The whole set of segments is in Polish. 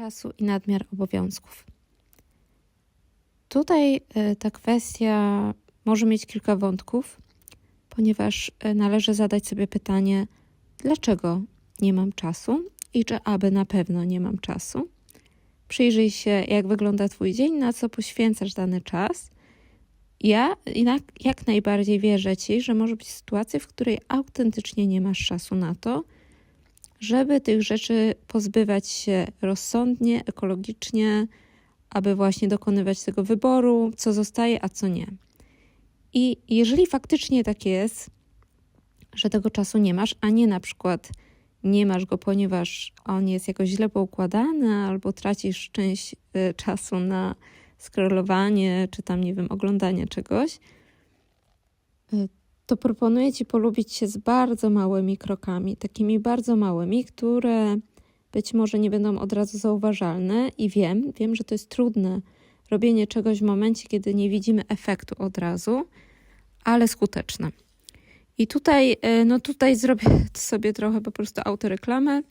czasu i nadmiar obowiązków. Tutaj y, ta kwestia może mieć kilka wątków, ponieważ y, należy zadać sobie pytanie, dlaczego nie mam czasu i czy aby na pewno nie mam czasu. Przyjrzyj się, jak wygląda Twój dzień, na co poświęcasz dany czas. Ja jak najbardziej wierzę Ci, że może być sytuacja, w której autentycznie nie masz czasu na to, żeby tych rzeczy pozbywać się rozsądnie, ekologicznie, aby właśnie dokonywać tego wyboru, co zostaje, a co nie. I jeżeli faktycznie tak jest, że tego czasu nie masz, a nie na przykład nie masz go, ponieważ on jest jakoś źle poukładany, albo tracisz część y, czasu na scrollowanie, czy tam, nie wiem, oglądanie czegoś, y, to proponuję Ci polubić się z bardzo małymi krokami, takimi bardzo małymi, które być może nie będą od razu zauważalne i wiem, wiem, że to jest trudne robienie czegoś w momencie, kiedy nie widzimy efektu od razu, ale skuteczne. I tutaj, y, no tutaj zrobię sobie trochę po prostu autoreklamę.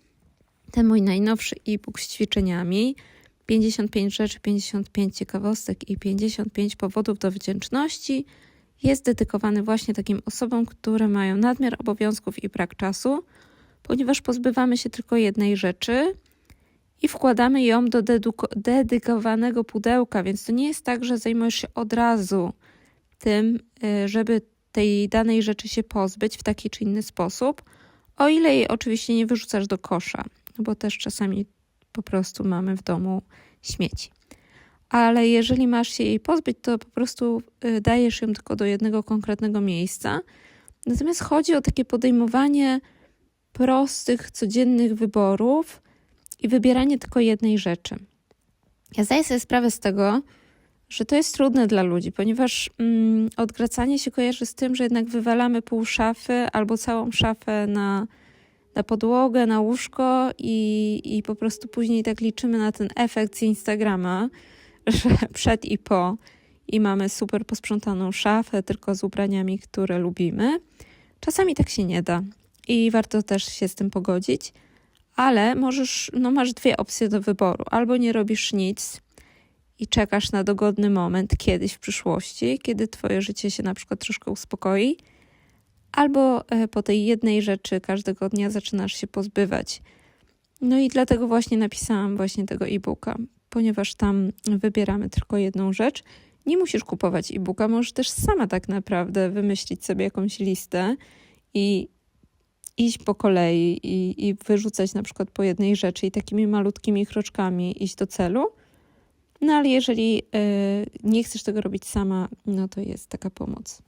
Ten mój najnowszy e-book z ćwiczeniami 55 rzeczy, 55 ciekawostek i 55 powodów do wdzięczności jest dedykowany właśnie takim osobom, które mają nadmiar obowiązków i brak czasu, ponieważ pozbywamy się tylko jednej rzeczy i wkładamy ją do dedykowanego pudełka, więc to nie jest tak, że zajmujesz się od razu tym, y, żeby tej danej rzeczy się pozbyć w taki czy inny sposób, o ile jej oczywiście nie wyrzucasz do kosza, bo też czasami po prostu mamy w domu śmieci. Ale jeżeli masz się jej pozbyć, to po prostu y, dajesz ją tylko do jednego konkretnego miejsca. Natomiast chodzi o takie podejmowanie prostych, codziennych wyborów i wybieranie tylko jednej rzeczy. Ja zdaję sobie sprawę z tego, że to jest trudne dla ludzi, ponieważ mm, odgracanie się kojarzy z tym, że jednak wywalamy pół szafy albo całą szafę na, na podłogę, na łóżko i, i po prostu później tak liczymy na ten efekt z Instagrama, że przed i po i mamy super posprzątaną szafę tylko z ubraniami, które lubimy. Czasami tak się nie da i warto też się z tym pogodzić, ale możesz, no masz dwie opcje do wyboru. Albo nie robisz nic i czekasz na dogodny moment kiedyś w przyszłości, kiedy twoje życie się na przykład troszkę uspokoi, albo e, po tej jednej rzeczy każdego dnia zaczynasz się pozbywać. No i dlatego właśnie napisałam właśnie tego e-booka, ponieważ tam wybieramy tylko jedną rzecz. Nie musisz kupować e-booka, możesz też sama tak naprawdę wymyślić sobie jakąś listę i iść po kolei i, i wyrzucać na przykład po jednej rzeczy i takimi malutkimi kroczkami iść do celu. No ale jeżeli y, nie chcesz tego robić sama, no to jest taka pomoc.